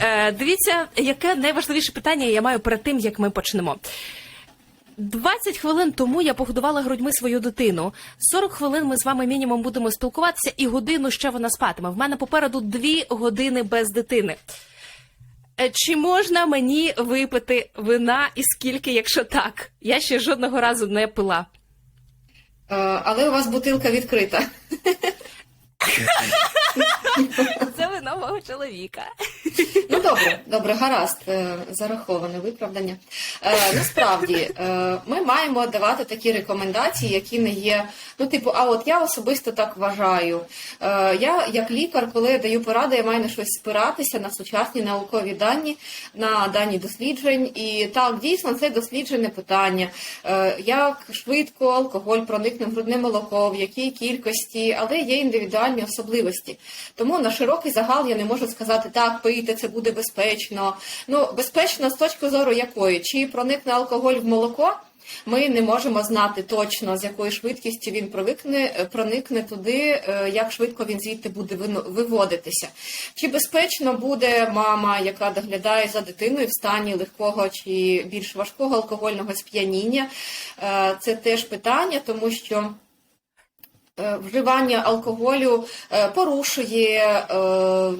Е, дивіться, яке найважливіше питання я маю перед тим, як ми почнемо. 20 хвилин тому я погодувала грудьми свою дитину. 40 хвилин ми з вами мінімум будемо спілкуватися, і годину ще вона спатиме. В мене попереду 2 години без дитини. Е, Чи можна мені випити вина і скільки, якщо так? Я ще жодного разу не пила. Е, Але у вас бутилка відкрита. Мого чоловіка. Ну добре, добре, гаразд, е, зараховане виправдання. Е, насправді е, ми маємо давати такі рекомендації, які не є. Ну, типу, а от я особисто так вважаю. Я, як лікар, коли я даю поради, я маю на щось спиратися на сучасні наукові дані, на дані досліджень. І так, дійсно, це досліджене питання. Як швидко алкоголь проникне в грудне молоко, в якій кількості, але є індивідуальні особливості. Тому на широкий загал я не можу сказати, так, пийте, це буде безпечно. Ну, безпечно з точки зору якої? Чи проникне алкоголь в молоко? Ми не можемо знати точно, з якою швидкістю він проникне, проникне туди, е, як швидко він звідти буде виводитися. Чи безпечно буде мама, яка доглядає за дитиною в стані легкого чи більш важкого алкогольного сп'яніння? Е, Це теж питання, тому що. Е, Вживання алкоголю е, порушує е,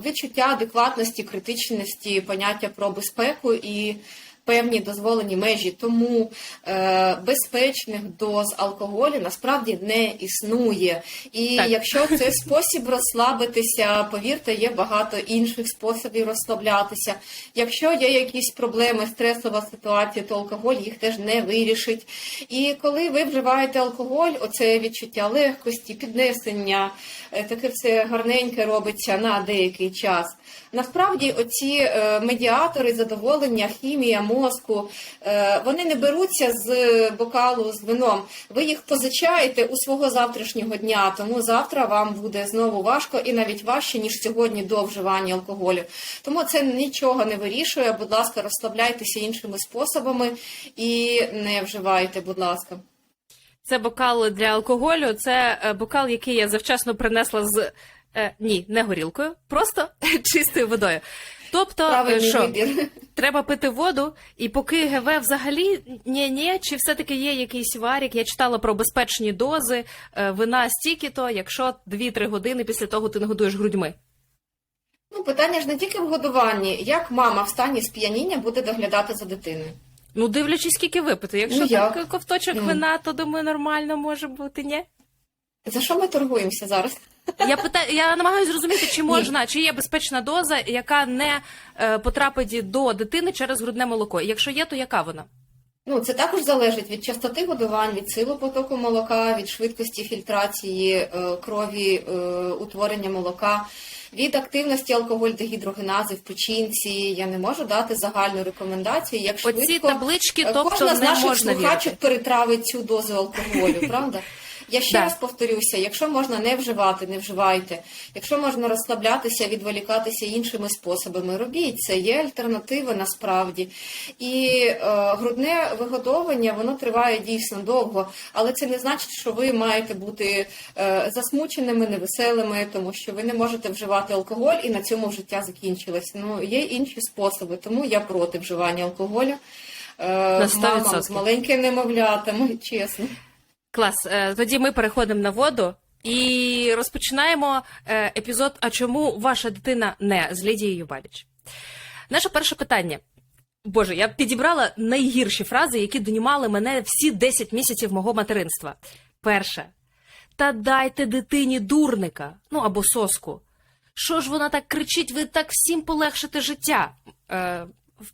відчуття адекватності, критичності, поняття про безпеку і певні дозволені межі. Тому е, безпечних доз алкоголю насправді не існує. І Так. якщо це спосіб розслабитися, повірте, є багато інших способів розслаблятися. Якщо є якісь проблеми, стресова ситуація, то алкоголь їх теж не вирішить. І коли ви вживаєте алкоголь, оце відчуття легкості, піднесення, е, таке все гарненьке робиться на деякий час. Насправді, оці е, медіатори задоволення, хімія мозку, е, вони не беруться з бокалу з вином. Ви їх позичаєте у свого завтрашнього дня, тому завтра вам буде знову важко і навіть важче, ніж сьогодні до вживання алкоголю. Тому це нічого не вирішує. Будь ласка, розслабляйтеся іншими способами і не вживайте, будь ласка. Це бокал для алкоголю. Це е, бокал, який я завчасно принесла з е, ні, не горілкою, просто чистою водою. Тобто, е, Правильний що вибір. Треба пити воду, і поки ГВ взагалі ні, ні, чи все-таки є якийсь варік? Я читала про безпечні дози е, вина стільки-то, якщо 2-3 години після того ти не годуєш грудьми. Ну, питання ж не тільки в годуванні. Як мама в стані сп'яніння буде доглядати за дитиною? Ну, дивлячись, скільки випити. Якщо Ну, так ковточок Ну. вина, то думаю, нормально може бути, ні? За що ми торгуємося зараз? Я питаю, я намагаюся зрозуміти, чи можна, чи є безпечна доза, яка не е, потрапить до дитини через грудне молоко. Якщо є, то яка вона? Ну, це також залежить від частоти годувань, від силу потоку молока, від швидкості фільтрації е, крові, е, утворення молока, від активності алкоголь-дегідрогенази в печінці. Я не можу дати загальну рекомендацію, як Оці швидко таблички, е, тобто кожна з не наших можна слухачок вірити. перетравить цю дозу алкоголю, правда? Я ще Да. раз повторюся: якщо можна не вживати, не вживайте. Якщо можна розслаблятися, відволікатися іншими способами, робіть це. Є альтернативи насправді. І е, грудне вигодовування воно триває дійсно довго, але це не значить, що ви маєте бути е, засмученими, невеселими, тому що ви не можете вживати алкоголь і на цьому життя закінчилося. Ну є інші способи, тому я проти вживання алкоголю. Е, мамам з маленькими немовлятами, чесно. Клас. Е, Тоді ми переходимо на воду і розпочинаємо е, епізод. А чому ваша дитина не з Лідією Баліч? Наше перше питання. Боже, я підібрала найгірші фрази, які донімали мене всі 10 місяців мого материнства. Перше. Та дайте дитині дурника, ну або соску. Що ж вона так кричить, ви так всім полегшите життя? Е, в